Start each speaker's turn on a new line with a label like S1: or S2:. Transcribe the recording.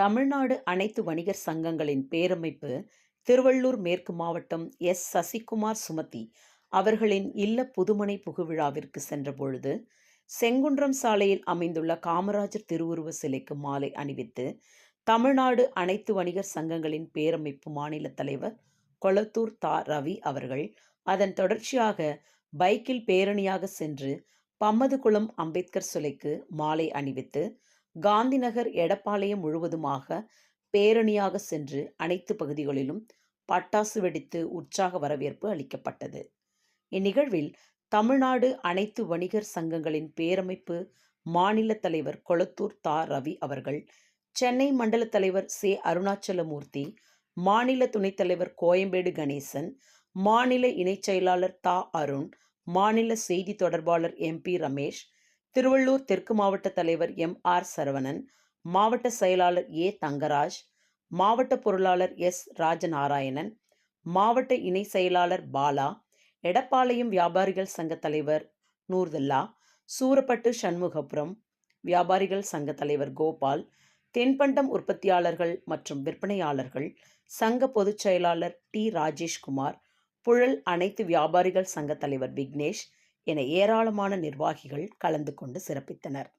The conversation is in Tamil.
S1: தமிழ்நாடு அனைத்து வணிகர் சங்கங்களின் பேரமைப்பு திருவள்ளூர் மேற்கு மாவட்டம் எஸ். சசிகுமார் சுமதி அவர்களின் இல்ல புதுமனை புகுவிழாவிற்கு சென்றபொழுது செங்குன்றம் சாலையில் அமைந்துள்ள காமராஜர் திருவுருவ சிலைக்கு மாலை அணிவித்து தமிழ்நாடு அனைத்து வணிகர் சங்கங்களின் பேரமைப்பு மாநில தலைவர் கொளத்தூர் தா. ரவி அவர்கள் அதன் தொடர்ச்சியாக பைக்கில் பேரணியாக சென்று பம்மதுகுளம் அம்பேத்கர் சிலைக்கு மாலை அணிவித்து காந்திநகர் எடப்பாளையம் முழுவதுமாக பேரணியாக சென்று அனைத்து பகுதிகளிலும் பட்டாசு வெடித்து உற்சாக வரவேற்பு அளிக்கப்பட்டது. இந்நிகழ்வில் தமிழ்நாடு அனைத்து வணிகர் சங்கங்களின் பேரமைப்பு மாநில தலைவர் கொளத்தூர் தா. ரவி அவர்கள் சென்னை மண்டல தலைவர் சே. அருணாச்சலமூர்த்தி மாநில துணைத் தலைவர் கோயம்பேடு கணேசன் மாநில இணைச் செயலாளர் தா. அருண் மாநில செய்தி தொடர்பாளர் எம்பி ரமேஷ் திருவள்ளூர் தெற்கு மாவட்ட தலைவர் எம். ஆர். சரவணன் மாவட்ட செயலாளர் ஏ. தங்கராஜ் மாவட்ட பொருளாளர் எஸ். ராஜநாராயணன் மாவட்ட இணை செயலாளர் பாலா எடப்பாளையம் வியாபாரிகள் சங்க தலைவர் நூர்துல்லா சூரப்பட்டு சண்முகபுரம் வியாபாரிகள் சங்க தலைவர் கோபால் தென்பண்டம் உற்பத்தியாளர்கள் மற்றும் விற்பனையாளர்கள் சங்க பொதுச் செயலாளர் டி. ராஜேஷ்குமார் புழல் அனைத்து வியாபாரிகள் சங்க தலைவர் விக்னேஷ் என ஏராளமான நிர்வாகிகள் கலந்து கொண்டு சிறப்பித்தனர்.